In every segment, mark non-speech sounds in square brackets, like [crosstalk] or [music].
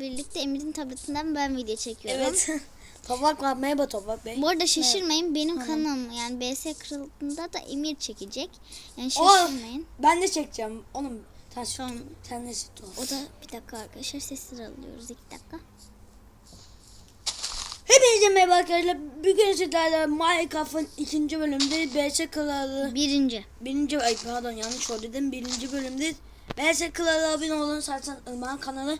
birlikte Emir'in tabletinden ben video çekiyorum. Evet. [laughs] Toprak var. Merhaba Toprak Bey. Bu arada şaşırmayın benim kanalım yani BS Kralı'nda da Emir çekecek. Yani şaşırmayın. ben de çekeceğim. Oğlum sen, Tamam. sen de ol. O da bir dakika arkadaşlar sesleri alıyoruz iki dakika. Hepinize merhaba arkadaşlar. Bugün sizlerle Minecraft'ın ikinci bölümünde BS Kralı Birinci. birinci ay pardon yanlış dedim. Birinci bölümde BS Kralı abone olun zaten Irmak'ın kanalı.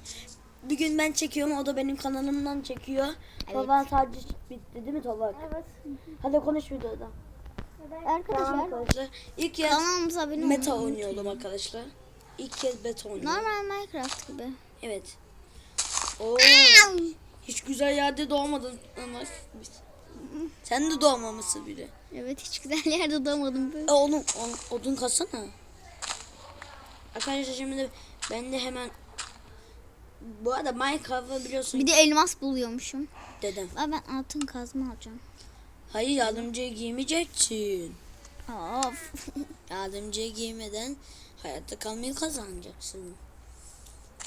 Bir gün ben çekiyorum o da benim kanalımdan çekiyor. Evet. Baba sadece bitti değil mi Toprak? Evet. Hadi konuş videoda. Arkadaşlar Arkadaşlar ilk kez kanalımıza abone meta oynuyordum arkadaşlar. İlk kez beta oynuyorum. Normal Minecraft gibi. Evet. Oo. Hiç güzel yerde doğmadın Irmak. Sen de doğmamışsın bile. Evet hiç güzel yerde doğmadım böyle. E oğlum o- odun katsana. Arkadaşlar şimdi ben de hemen bu arada Minecraft'ı biliyorsun Bir de elmas buluyormuşum. dedem. Aa, ben altın kazma alacağım. Hayır yardımcıya giymeyeceksin. Of. [laughs] Yardımcıya giymeden hayatta kalmayı kazanacaksın.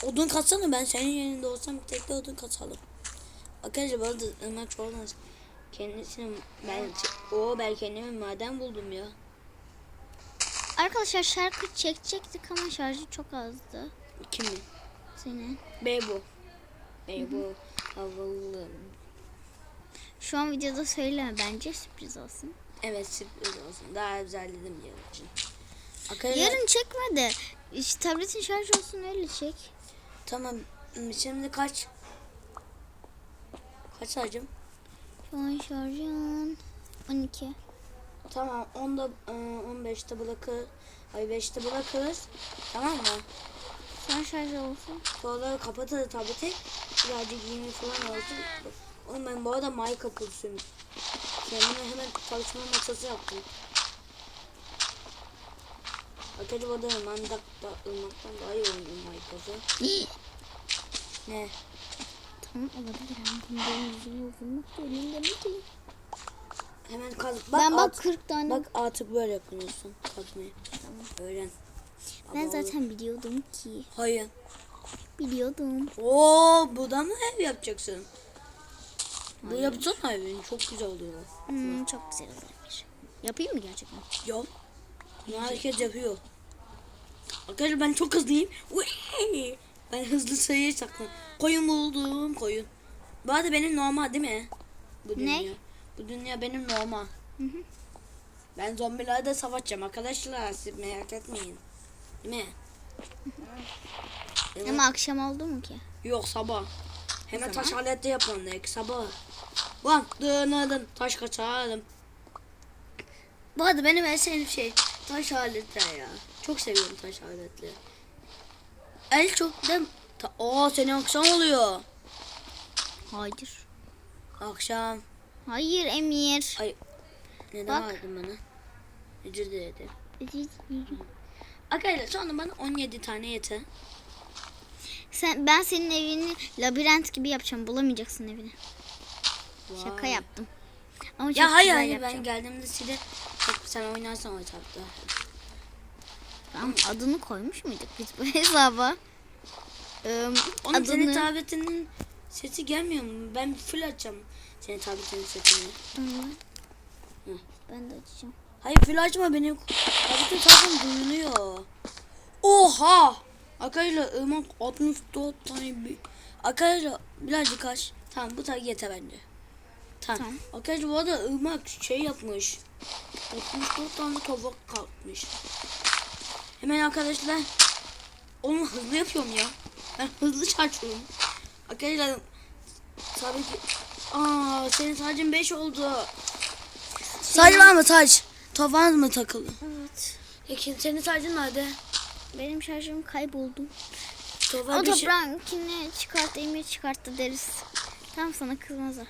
Odun katsana ben senin yerinde olsam tek de odun katalım. Arkadaşlar bu arada Irmak Çoğunaz kendisini ben o ben kendimi maden buldum ya. Arkadaşlar şarkı çekecektik ama şarjı çok azdı. Kimi? Senin. Bebo. Bebo. Havalı. Şu an videoda söyleme bence sürpriz olsun. Evet sürpriz olsun. Daha özelledim yarın için. Arkadaşlar, Yarın çekme de işte tabletin şarj olsun öyle çek. Tamam. Şimdi kaç? Kaç harcım? Şu an şarjın 12. Tamam 10'da e, 15'te bırakır. Ay 5'te bırakırız. Tamam mı? Son şarj olsun. Sonra kapatırız tableti. Birazcık giyimi falan olsun. Oğlum ben bu arada Minecraft kursuyum. Kendime hemen çalışma masası yaptım. Arkadaşlar bu arada ben da, da ırmaktan daha iyi oynuyorum Minecraft'ı. [gasps] Ne? tamam olabilir ama bunların yüzünü vurmak da mi değil? Hemen kaz. Bak, ben bak alt- 40 tane. Bak artık böyle yapıyorsun kazmayı. Öğren. Ben zaten biliyordum ki. Hayır. Biliyordum. Oo, burada mı ev yapacaksın? Bu yapsana evin çok güzel oluyor. Hmm, çok güzel olabilir. Yapayım mı gerçekten? Yap. Bunu herkes yapıyor. Arkadaşlar ben çok hızlıyım. Uy! Ben hızlı sayıya saklan. Koyun buldum koyun. Bu arada benim normal değil mi? Bu dünya. Ne? Bu dünya benim normal. Hı hı. Ben zombilerle savaşacağım arkadaşlar. Siz merak etmeyin. Mi? Evet. Ama akşam oldu mu ki? Yok sabah. Hemen zaman? taş alette yapalım dedik sabah. Lan dığınadın taş kaçardım. Bu arada benim en sevdiğim şey taş aletler ya. Çok seviyorum taş aletleri. En çok da ta- Oo senin akşam oluyor. Hayır. Akşam. Hayır Emir. Ay neden Bak. verdin bana? Özür dilerim. Arkadaşlar sonra bana 17 tane yeter. Sen, ben senin evini labirent gibi yapacağım. Bulamayacaksın evini. Şaka Vay. yaptım. Ama Ya hayır hayır yapacağım. ben geldiğimde size çok sen oynarsan o hesapta. Tamam, adını koymuş muyduk biz bu [laughs] hesaba? Ee, senin adını... tabletinin sesi gelmiyor mu? Ben full açacağım senin tabletinin sesini. Tamam. Ben de açacağım. Hayır full açma benim tabletim zaten duyuluyor. Oha! Arkadaşlar ırmak 64 tane bir... Arkadaşlar birazcık aç. Tamam bu tane yeter bence. Tamam. Tamam. Arkadaşlar bu arada ırmak şey yapmış. 64 tane toprak kalkmış. Hemen arkadaşlar onu hızlı yapıyorum ya. Ben hızlı çarpıyorum. Arkadaşlar tabii ki Aa senin sadece 5 oldu. Sadece var mı saç? Tavan mı takılı? Evet. Peki senin sacın nerede? Benim şarjım kayboldu. Tavan O bir şey... toprağınkini çıkart, Emir çıkarttı deriz. Tamam sana kızmaz o.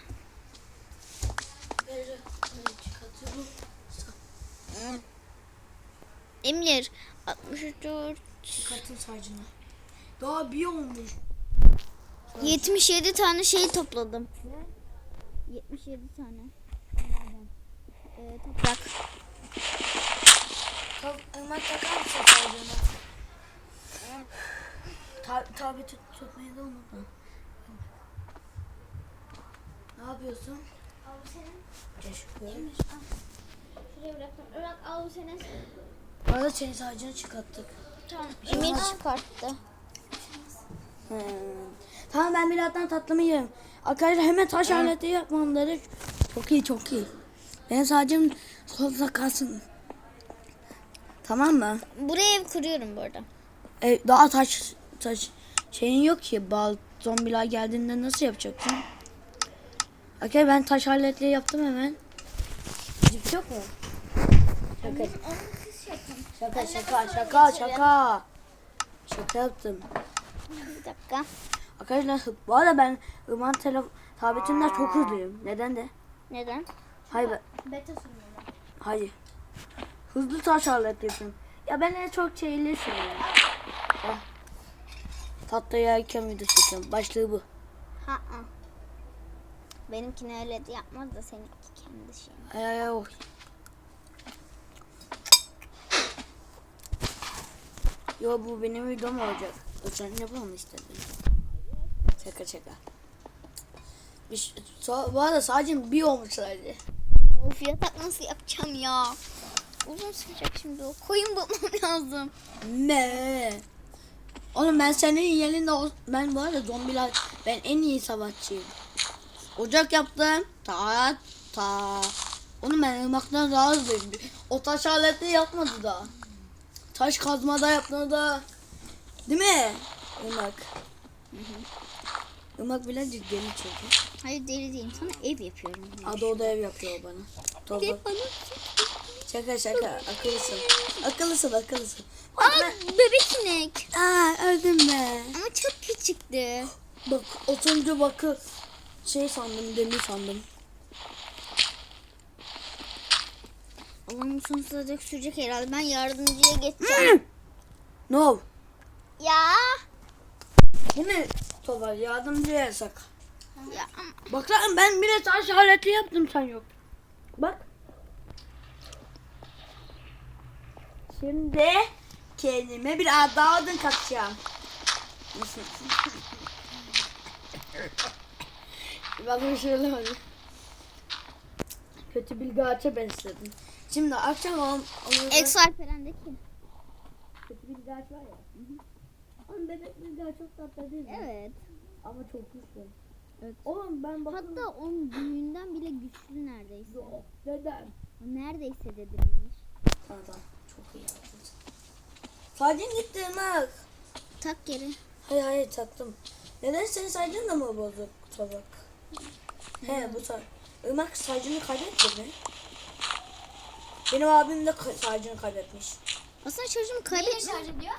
Emir 64 Çıkartın sacını. Daha bir olmuş. 77 tane şey topladım. 77 tane. Ee, toprak. Irmak takar mısın sacını? Ta tabi tut tutmayı da unutma. yapıyorsun? Al bu senin. Teşekkür. Şuraya bıraktım. Irak al bu senin. Arada senin ağacını çıkarttık. Tamam. Emir çıkarttı. He. Tamam ben birazdan tatlımı yerim. Arkadaşlar hemen taş aleti yapmam gerek. Çok iyi çok iyi. Benim sadece solda kalsın. Tamam mı? Buraya ev kuruyorum bu arada. E, daha taş taş şeyin yok ki. Bal zombiler geldiğinde nasıl yapacaksın? Okey ben taş aletleri yaptım hemen. Cips yok mu? Şaka şaka şaka şaka şaka. Şaka yaptım. Bir dakika. Arkadaşlar bu arada ben Iman telef tabletinden çok hızlıyım. Neden de? Neden? Hayır Beta sunuyorlar. hayır. Hızlı taş alet yapıyorum. Ya ben en çok şeyli seviyorum. Ah. Tatlı yerken video çekiyorum. Başlığı bu. Ha ha. Benimkini öyle de yapmaz da seninki kendi şeyin. Ay ay ay. oy. Yo bu benim videom olacak. O sen yapalım istedin. Şaka şaka. Bir, so- bu arada sadece bir olmuş sadece. Of yatak nasıl yapacağım ya? Uzun sürecek şimdi o. Koyun bulmam [laughs] lazım. Ne? Oğlum ben senin yerinde ol- ben bu arada zombiler ben en iyi savaşçıyım. Ocak yaptım. Ta ta. Onu ben ırmaktan daha hızlıyım. O taş aleti yapmadı da. Taş kazmada yapmadı da. Değil mi? Irmak. Irmak birazcık deli çünkü. Hayır deli değilim. Sana ev yapıyorum. Adı o da ev yapıyor bana. Topu. Şaka şaka. Akıllısın. Akıllısın akıllısın. Bak Aa ben... bebek inek. Aa öldüm be. Ama çok küçüktü. Bak oturunca bakı şey sandım demir sandım. Allah'ım sonsuza sürecek herhalde. Ben yardımcıya geçeceğim. No. ya. Bu ne? Tovar yardımcı yasak. Ya Bak lan ben bile taş aleti yaptım sen yok. Bak. Şimdi kendime biraz daha odun katacağım. Bakın şöyle hadi. Kötü bilgi ağaça benzedim. Şimdi akşam ol, olur. Ex Alperen'deki. Kötü bilgi ağaç var ya. Ama bebek bilgi ağaç çok tatlı değil mi? Evet. Ama çok güçlü. Evet. Oğlum ben bakın. Hatta onun büyüğünden bile güçlü neredeyse. Yok. Neden? Neredeyse dedi Emir. Tamam tamam. Çok iyi yaptın. Sadece gitti Irmak. Tak geri. Hayır hayır taktım. Neden senin saydın da mı bozuk tabak? He bu tabak. Irmak saycını kaybetti mi? Benim abim de ka- saycını kaybetmiş. Aslında çocuğum Neyle kaybetmiş. şarj ediyor?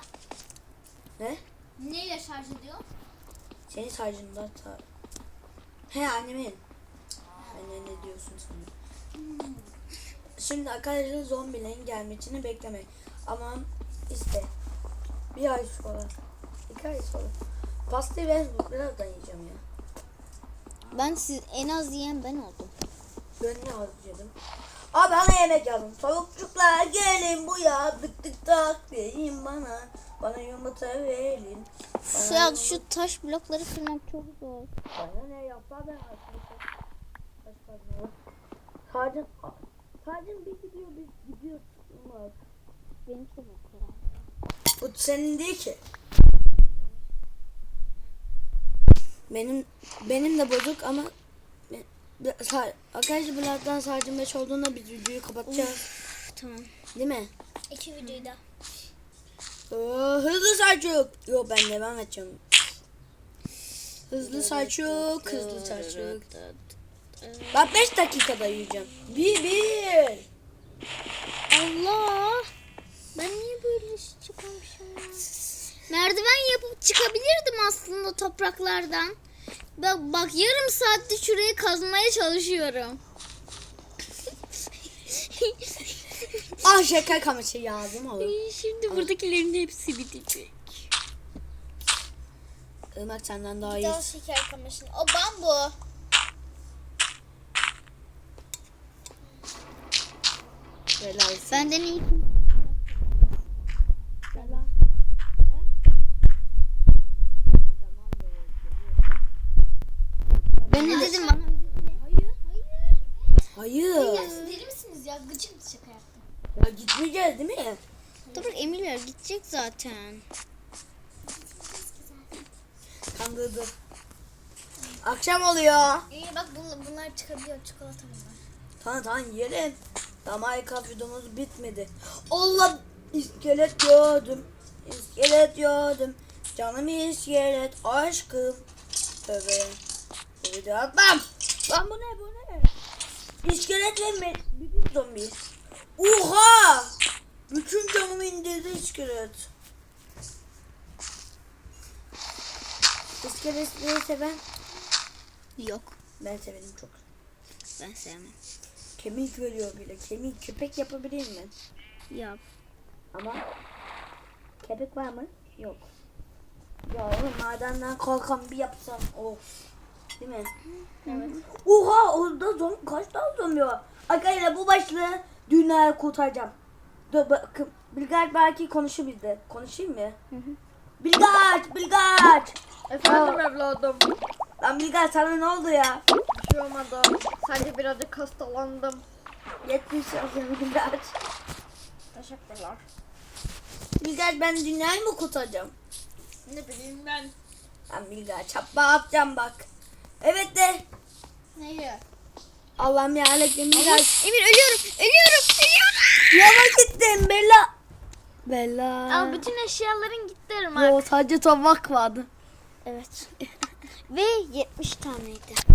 Ne? Neyle şarj ediyor? Senin saycını da ta... He annemin. Anne ne diyorsun sen? Şimdi arkadaşlar zombilerin gelmesini beklemek. Ama işte bir ay sonra. iki ay sonra. Pastayı ben birazdan yiyeceğim ya. Ben siz en az yiyen ben oldum. Ben ne harcadım? Abi bana yemek yazın. Tavukçuklar gelin bu ya. Dık dık tak deyin bana. Bana yumurta verin. Bana, Ya şu taş blokları kırmak çok zor. bana ne yapar ben kazma. Sadece, sadece bir gidiyor biz gidiyor. Bak. Benimki de bak herhalde. Bu senin değil ki. Benim benim de bozuk ama bir- arkadaşlar birazdan sadece 5 olduğunda biz videoyu kapatacağız. Üf, tamam. Değil mi? İki videoyu da. Ee, hızlı Selçuk. Yok ben devam edeceğim. Hızlı Selçuk, hızlı Selçuk. Ben 5 dakikada yiyeceğim. Bir bir. Allah! Ben niye böyle çıkmamışım ya? Merdiven yapıp çıkabilirdim aslında topraklardan. Bak, bak yarım saattir şurayı kazmaya çalışıyorum. Ah şeker kamışı yazdım oğlum. Şimdi buradakilerin hepsi bitecek. Irmak senden daha iyi. Daha şeker kamışın. O bambu. Helalsin. Benden iyi. Ben ne dedim bana? Hayır. siz deli misiniz ya? Gıcık şaka yaptım. Ya gitmeyeceğiz değil mi? Dur Emirler gidecek zaten. Kandırdı. Akşam oluyor. İyi bak bunlar, bunlar çıkabiliyor. Çikolata bunlar. Tamam tamam yiyelim. Daha Minecraft videomuz bitmedi. Allah iskelet gördüm. İskelet gördüm. Canım iskelet aşkım. Tövbe. Bu video atmam. Lan bu ne bu ne? İskelet ve bir zombi. Oha! Bütün canımı indirdi iskelet. İskeletleri seven Yok ben severim çok. ben sevmem. Kemik veriyor bile. Kemik köpek yapabilir mi? Yap. Ama köpek var mı? Yok. Ya oğlum madenden kalkan bir yapsam of. Değil mi? Evet. Oha orada zombi kaç tane zombi var? Arkadaşlar bu başlığı dünyayı kurtaracağım. Dur bakın. Bilgaç belki konuşur bizde. Konuşayım mı? Bilgaç! Bilgaç! Efendim evladım. Lan Bilgaç sana ne oldu ya? Şey olmadı. Sadece birazcık hastalandım. 70 yaşında Bilgaç. Teşekkürler. Bilgaç ben dünyayı mı kurtaracağım? Ne bileyim ben. Ben Bilgaç çapma atacağım bak. Evet de. Neyi? Allah'ım ya aleyküm Bilgaç. Emir ölüyorum ölüyorum ölüyorum. Yana gittim Bella. Bella. Al bütün eşyaların gitti Irmak. Yo sadece tabak vardı. Evet. [laughs] Ve 70 taneydi.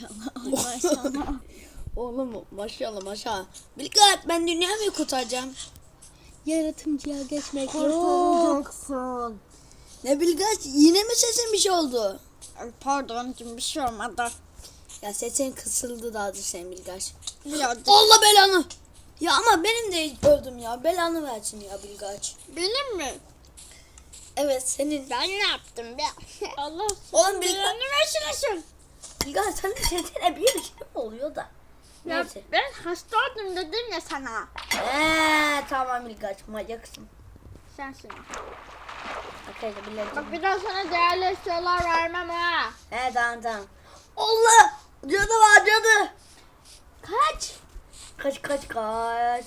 Maşallah. maşallah. [laughs] Oğlum maşallah maşallah. Bilgaç ben dünyayı mı kurtaracağım? Yaratımcıya geçmek yok. Ne Bilgaç yine mi sesin bir şey oldu? Pardon bir şey olmadı. Ya sesin kısıldı daha da sen Bilgaç. Birazcık. Allah belanı. Ya ama benim de öldüm ya. Belanı versin ya Bilgaç. Benim mi? Evet senin. Ben ne yaptım be? [laughs] Allah Oğlum Bilgaç. belanı versin. Bilgaç senin sesine bir şey oluyor da? Ya Neyse. ben hasta oldum dedim ya sana. Eee tamam Bilgaç manyaksın. Sensin. Arkadaşlar bilelim. Bak bir daha sana değerli eşyalar vermem ha. He tamam tamam. Allah! Cadı var cadı. Kaç? Kaç kaç kaç.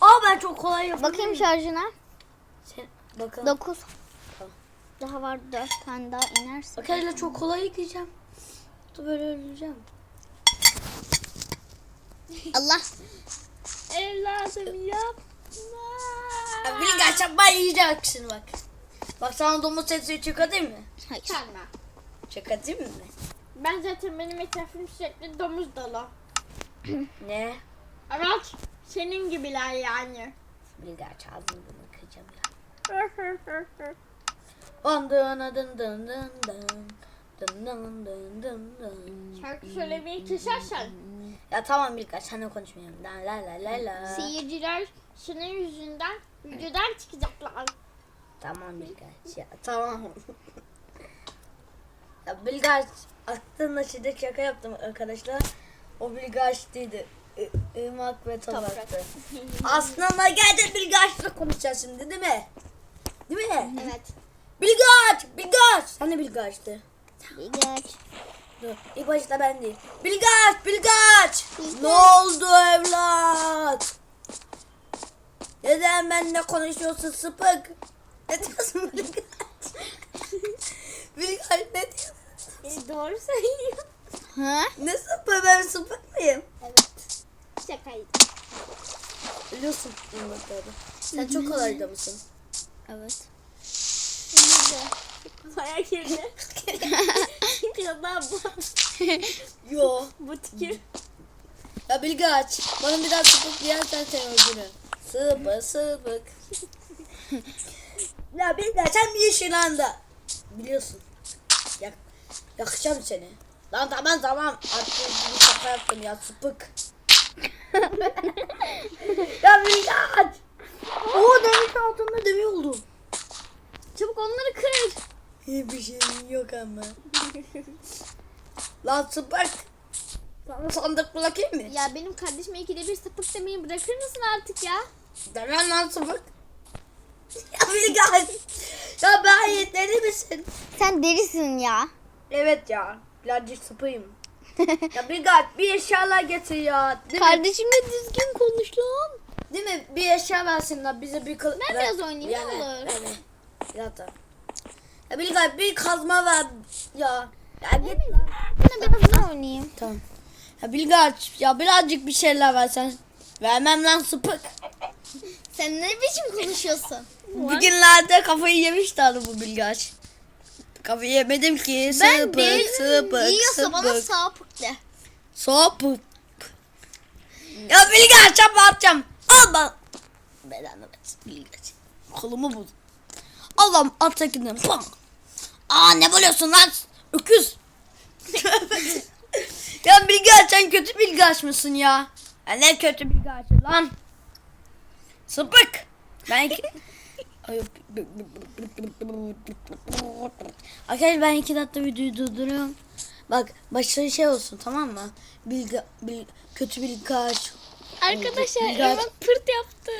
Aa ben çok kolay yapıyorum. Bakayım şarjına. Sen, bakın. 9. Tamam. Daha var 4 tane daha inersin. Arkadaşlar çok kolay yıkayacağım. Dur böyle öleceğim. Allah. Evladım yapma. Ya Bilgaç yapma yiyeceksin bak. Bak sana domuz sesi çıkartayım mı? Hayır. Çalma. Çıkartayım mı? Ben zaten benim etrafım sürekli domuz dolu. Ne? Evet. Senin gibiler yani. Bilgaç ağzını bunu kıracağım ya. [laughs] Dın dın dın dın dın. Dın dın dın dın dın. Şarkı söylemeyi kesersen Ya tamam Bilgaç sen de konuşmayalım. La la la la la. seyirciler senin yüzünden videodan çıkacaklar. Tamam Bilgaç ya tamam. [laughs] ya Bilgaç aklımda şimdi şaka yaptım arkadaşlar. O Bilgaç değildi. Irmak ve Topraktı. [laughs] Aslında geldi Bilgaç'la konuşacağız şimdi değil mi? Değil mi? Evet. Bilgaç! Bilgaç! Sen de Bilgaç'tı. Bilgaç. Dur. İlk başta ben değil. Bilgaç! Bilgaç! Ne oldu evlat? Neden benimle konuşuyorsun sıpık? Ne diyorsun Bilgaç? [laughs] Bilgaç ne diyorsun? E, doğru söylüyor. Ha? Ne sıpık ben sıpık mıyım? Evet. Şakaydı. Biliyorsun yumurtları. Sen [laughs] çok kolay da mısın? Evet. Kolaya girdi. Kıyamam bu. Yo. Bu tükür. Ya Bilgaç bana bir daha sıpık diyersen sen öldürürüm. Sıpık sıpık. ya Bilgaç hem yeşil anda. Biliyorsun. Yak yakacağım seni. Lan tamam tamam. Artık bir şaka yaptım ya sıpık. ya Bilgaç. Oo demiş altında demir oldu. Çabuk onları kır. Hiçbir şeyim yok ama. Lan sıpık. Sana sandık bırakayım mı? Ya benim kardeşime ikide bir sapık demeyi bırakır mısın artık ya? Demem lan sıpık. Ya Bilgaç. Ya ben yeterli misin? Sen delisin ya. Evet ya. Birazcık sıpayım. ya Bilgaç bir eşyalar getir ya. Değil mi? Kardeşimle düzgün konuş lan. Değil mi? Bir eşya versinler bize bir kıl... Ben biraz oynayayım, ne olur. Yani, biraz Bilgaç bir kazma ver ya. Ya git lan. Ben biraz daha oynayayım. Tamam. Ya Bilgaç ya birazcık bir şeyler versen. Vermem lan sıpık. Sen ne biçim konuşuyorsun? Bugünlerde kafayı yemişler bu Bilgaç. Kafayı yemedim ki. Ben Sıpık, değilim. sıpık, Yiyorsa bana sıpık. sapık de. Sapık. Ya Bilgaç çapa atacağım. Al bana. Belanı versin Bilgaç. Kolumu bul. Allah'ım alttakinden. Pam. Aa ne buluyorsun lan? Öküz. [laughs] ya Bilgaç sen kötü Bilgaç mısın ya? ya ne kötü Bilgaç lan? Sıpık. Ben [laughs] Arkadaşlar ben iki dakika videoyu durduruyorum. Bak başta şey olsun tamam mı? Bilga, bil, kötü Bilgaç. Arkadaşlar Bilgaç. Erman pırt yaptı.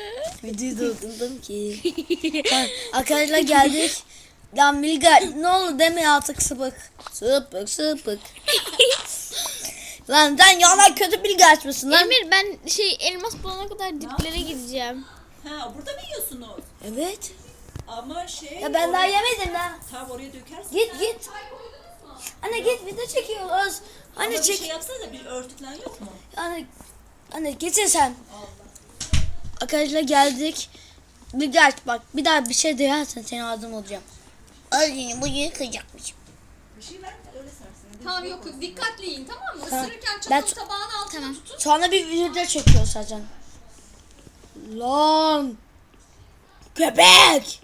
Videoyu durdurdum ki. [laughs] Arkadaşlar geldik. Lan Bilgaç ne oldu deme artık sıpık. Sıpık sıpık. [laughs] lan sen yalan kötü Bilgaç mısın lan? Emir ben şey elmas bulana kadar diplere gideceğim. Ha burada mı yiyorsunuz? Evet. Ama şey... Ya ben daha yemedim lan. Tamam oraya dökersin. Git git. Anne git video çekiyoruz. Ama Anne bir çek. şey yapsana da bir örtüklen yok mu? Anne, anne getir sen. Arkadaşlar geldik. Bir gel bak bir daha bir şey duyarsan senin ağzım olacağım. Ay bu yıkayacakmış. Bir şey ver öyle. Tamam yok yok dikkatli yiyin tamam mı? Tamam. Isırırken Ben- çatalı tabağın altına tutun. Sonra bir video çekiyor zaten. Lan. Köpek.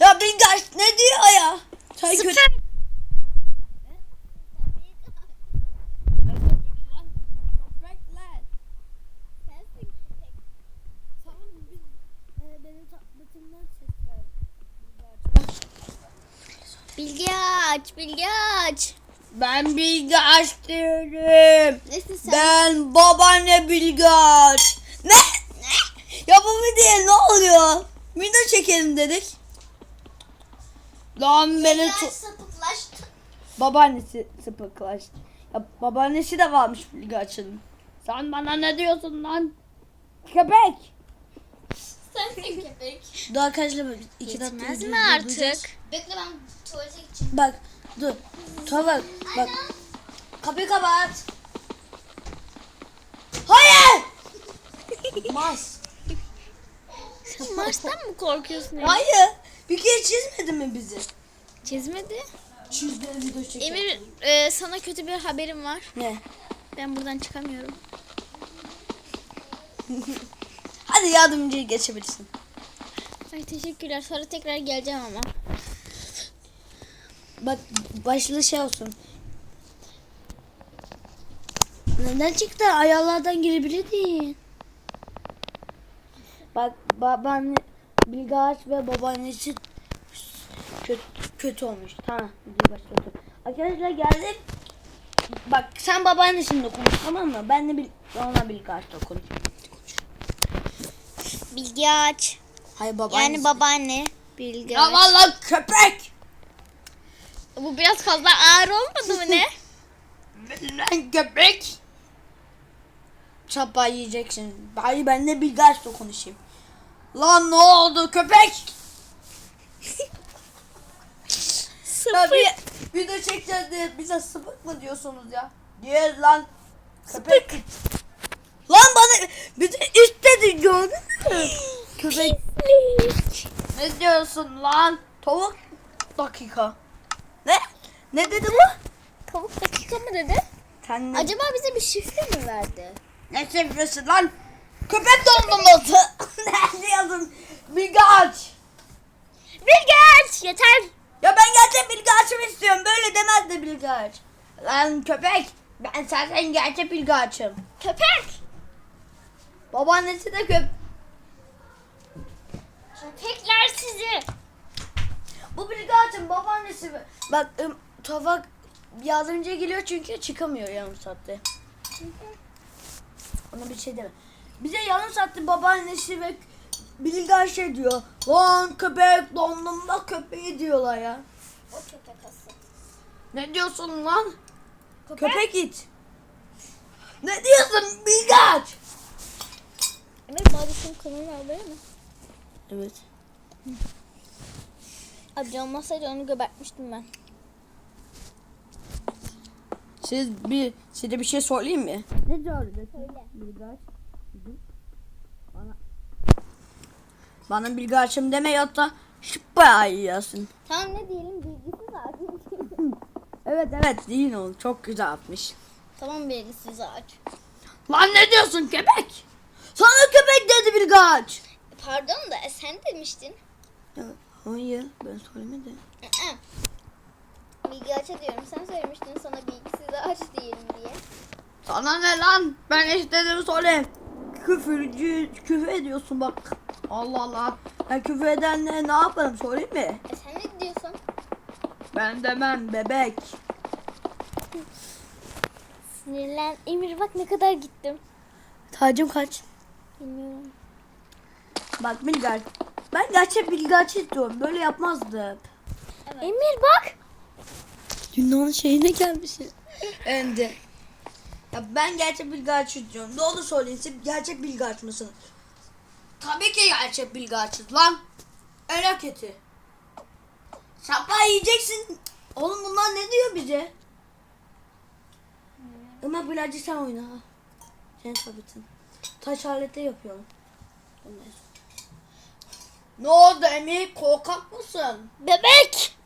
Ya bir gel ne diyor ya? Sen kötü. Aç, bilgi aç. Ben Bilgaç diyorum. Nesin sen? Ben babaanne Bilgaç. Ne? Ne? Ya bu video ne oluyor? Video çekelim dedik. Lan beni Bilgi aç sapıklaştı. Babaannesi sıpıklaş. Ya babaannesi de varmış Bilgaç'ın. Sen bana ne diyorsun lan? Köpek. Sensin köpek. Dur arkadaşlar iki dakika Yetmez mi artık? Bekle ben tuvalete gideceğim. Bak dur. Tavuk bak. Kapıyı kapat. Hayır. [laughs] Mas. Sen Mars'tan mı korkuyorsun? Emir? Hayır. Bir kere çizmedi mi bizi? Çizmedi. Çizdi video çekiyor. Emir e, sana kötü bir haberim var. Ne? Ben buradan çıkamıyorum. [laughs] Hadi yardımcıya geçebilirsin. Ay teşekkürler. Sonra tekrar geleceğim ama. Bak başlı şey olsun. Neden çıktı? Ayarlardan girebilirdin. Bak babaanne Bilgaç ve babaannesi kötü, kötü olmuş. Tamam. başlatıyorum. Arkadaşlar geldik. Bak sen babaannesinle konuş tamam mı? Ben de bil ona Bilgaç'la konuş. Bilgi aç. Hayır babaannesi. Yani babaanne. Bilgi Ya aç. köpek. Bu biraz fazla ağır olmadı mı ne? [laughs] Lan köpek. Çapa yiyeceksin. Bari ben de Bilgaç'la konuşayım. Lan ne oldu köpek? [laughs] Ya Sıfır. bir video çekeceğiz diye bize sıpık mı diyorsunuz ya? Diye lan köpek. Lan bana de üstte gördün mü? Köpek. Pislik. Ne diyorsun lan? Tavuk dakika. Ne? Ne dedi bu? Tavuk dakika mı dedi? Sen ne, Acaba bize bir şifre mi verdi? ne seviyorsun lan? Köpek dondurması. [laughs] ne diyorsun? Bilgaç. Bilgi aç. Yeter. Ya ben gerçek Bilgaç'ımı istiyorum. Böyle demezdi Bilgaç. Lan köpek. Ben zaten gerçek Bilgaç'ım. Köpek. Babaannesi de köp. Köpekler sizi. Bu Bilgaç'ın babaannesi. Bak Tavak yardımcıya geliyor çünkü çıkamıyor yarım saatte. Ona bir şey deme. Bize yarım saatte babaannesi ve Bilgaç şey diyor. Lan köpek dondurma köpeği diyorlar ya. O köpek asıl. Ne diyorsun lan? Köpek, it. Ne diyorsun Bilgaç? Emir bari senin kanalını haber mi? Evet. Abi can olmasaydı onu göbertmiştim ben. Siz bir size bir şey söyleyeyim mi? Ne söyle? Bilgaç. Bana bana Bilgaç'ım deme ya da şıppa yiyorsun. Tamam ne diyelim bilgisiz abi. [laughs] Evet evet değil oğlum çok güzel atmış. tamam bilgisiz ağaç. Lan ne diyorsun köpek? Sana köpek dedi Bilgaç. Pardon da e, sen demiştin. Ya, hayır ben söylemedim. Açı diyorum. Sen söylemiştin sana bilgisiz ağaç diyelim diye. Sana ne lan? Ben istediğimi söyle. Küfürcü, küfür ediyorsun bak. Allah Allah. Ben küfür edenle ne yaparım söyleyeyim mi? E sen ne diyorsun? Ben demem bebek. Sinirlen. Emir bak ne kadar gittim. Tacım kaç? Bilmiyorum. Bak Bilgaç. Ben gerçek Bilgaç istiyorum. Böyle yapmazdı. Emir bak. Dünyanın şeyine gelmişsin. Önde. Ya ben gerçek Bilgaç istiyorum. Doğru söyleyin siz gerçek Bilgaç mısınız? Tabii ki gerçek Bilgaç'ız lan. Öyle kötü. Şapka yiyeceksin. Oğlum bunlar ne diyor bize? Ama birazcık sen oyna. Sen sabitin. Taş aleti yapıyorum. Ne oldu Emir? Korkak mısın? Bebek.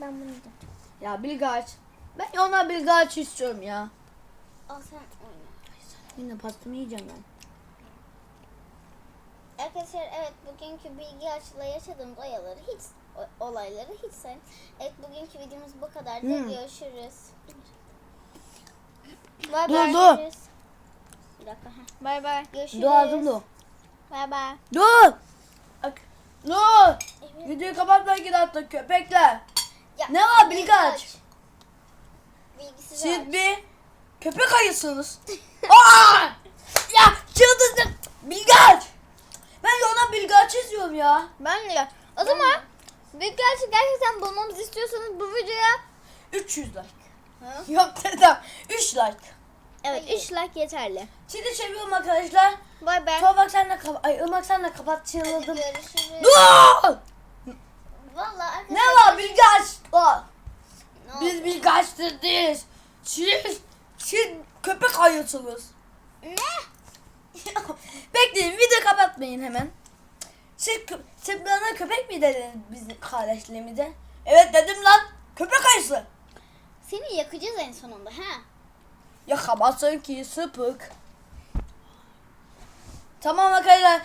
Ben bunu yiyeceğim. Ya Bilgaç. Ben ona Bilgaç istiyorum ya. Al sen oyna. Yine pastamı yiyeceğim ben. Arkadaşlar evet bugünkü bilgi açıyla yaşadığımız oyaları hiç olayları hiç sayın. Evet bugünkü videomuz bu kadar. Hmm. Görüşürüz. Bay Dur, bay. dur. Görüşürüz. Bir dakika. Bay bay. Görüşürüz. Dur ağzım dur. Bay bay. Dur. Bak. Dur. Videoyu kapatma iki dakika köpekler. Ya, Ne var bilgi aç. Bilgisiz Siz aç. bir köpek ayısınız. [laughs] Aa! Ya çıldırdım. Bilgaç. Ben ona Bilgaç istiyorum ya. Ben de. O zaman Büyük gerçek gerçekten bulmamızı istiyorsanız bu videoya 300 like. Yok [laughs] dedim. 3 like. Evet 3 like yeterli. Sizi seviyorum arkadaşlar. Bay bay. Toprak sen de kapat. Ay Irmak sen de kapat. Çıldırdım. Görüşürüz. Dur. Arkadaşlar. Ne var Bilgaç? Var. Ne oldu? Biz Bilgaç'tır değiliz. Siz, siz köpek ayısınız. Ne? [laughs] Bekleyin video kapatmayın hemen. Siz, kö- siz bana köpek mi dediniz bizim kardeşliğimize? Evet dedim lan. Köpek ayısı. Seni yakacağız en sonunda ha. Yakamazsın ki sıpık. Tamam arkadaşlar.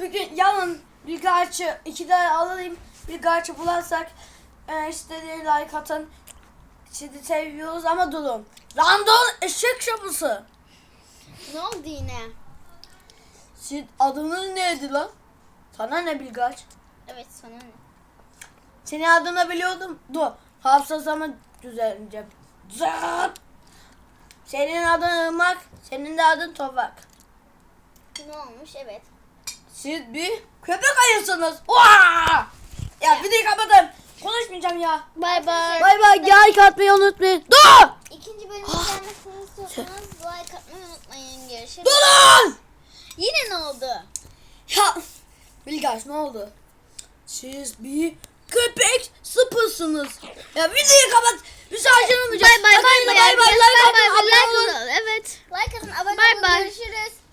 Bugün yarın birkaç iki tane alayım. Birkaç bularsak e, istediği like atın. Sizi seviyoruz ama durun. Random eşek şapısı. Ne oldu yine? Siz adınız neydi lan? Sana ne Bilgaç? Evet sana ne? Senin adını biliyordum. Dur. Hafızamı düzenleyeceğim. Zıt. Senin adın Irmak. Senin de adın Toprak. Ne olmuş? Evet. Siz bir köpek ayısınız. Vaa! Ya videoyu kapatın. Konuşmayacağım ya. Bay bay. Bay bay. Like atmayı unutmayın. Dur! İkinci bölümü izlemesini istiyorsanız like atmayı unutmayın. Görüşürüz. Durun! Yine ne oldu? Ya Bilgaç ne oldu? Siz bir köpek sıpısınız. Ya videoyu kapat. Müsaade olmayacak. Bay bay. Bay bay. Bay bay. Like Bay atın. bay. abone olun. Like olun. Evet. Like atın, abone Bye olun. bye. Görüşürüz.